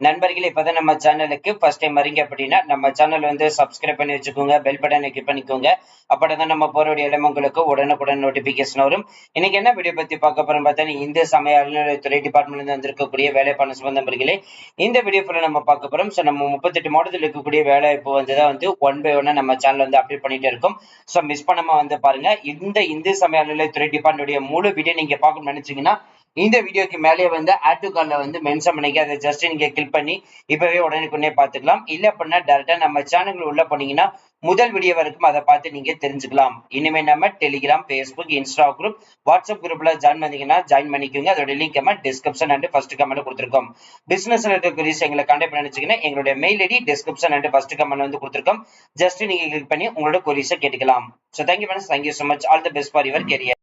நண்பர்கள் இப்பதான் நம்ம சேனலுக்கு ஃபர்ஸ்ட் டைம் வரீங்க அப்படின்னா நம்ம சேனல் வந்து சப்ஸ்கிரைப் பண்ணி வச்சுக்கோங்க பெல் பட்டனை கிளிக் பண்ணிக்கோங்க. அப்பதான் நம்ம போறோடைய இடம் உங்களுக்கு உடனுக்குடன் நோட்டிபிகேஷன் வரும். இன்னைக்கு என்ன வீடியோ பத்தி பார்க்க போறோம் பார்த்தீங்கன்னா இந்திய சமய அறநிலையத்துறை டிபார்ட்மெண்ட்ல இருந்து வந்திருக்கக்கூடிய வேலை இந்த வீடியோ ஃபுல்லாக நம்ம பார்க்க போறோம். ஸோ நம்ம முப்பத்தெட்டு மாடத்தில் இருக்கக்கூடிய வேலை இப்போ வந்து தான் வந்து ஒன் பை ஒன்னா நம்ம சேனல் வந்து அப்டேட் பண்ணிட்டு இருக்கோம். ஸோ மிஸ் பண்ணாம வந்து பாருங்க இந்த இந்திய சமய அறநிலையத்துறை டிபார்ட்மெண்ட்டுடைய முழு வீடியோ நீங்க பார்க்கணும்னு நினைச்சீங்கன்னா இந்த வீடியோக்கு மேலே வந்து ஆட் டு வந்து மென்ஷன் பண்ணிக்க அதை ஜஸ்ட் நீங்க கிளிக் பண்ணி இப்பவே உடனுக்குடனே பார்த்துக்கலாம். இல்ல அப்படின்னா டேரக்டா நம்ம சேனல் உள்ள போனீங்கன்னா முதல் வீடியோ வரைக்கும் அதை பார்த்து நீங்க தெரிஞ்சுக்கலாம். இனிமே நம்ம Telegram Facebook Insta group WhatsApp குரூப்ல ஜாயின் பண்ணீங்கன்னா ஜாயின் பண்ணிக்கோங்க. அதோட லிங்க் நம்ம டிஸ்கிரிப்ஷன் அண்ட் ஃபர்ஸ்ட் கமெண்ட் கொடுத்துருக்கோம். பிசினஸ் ரிலேட்டட் எங்களை கான்டாக்ட் பண்ணி எங்களுடைய mail ID description and first comment வந்து கொடுத்துருக்கோம். ஜஸ்ட் நீங்க கிளிக் பண்ணி உங்களோட கொரிஸை கேட்டுக்கலாம். So thank you madam thank you so much all the best for your career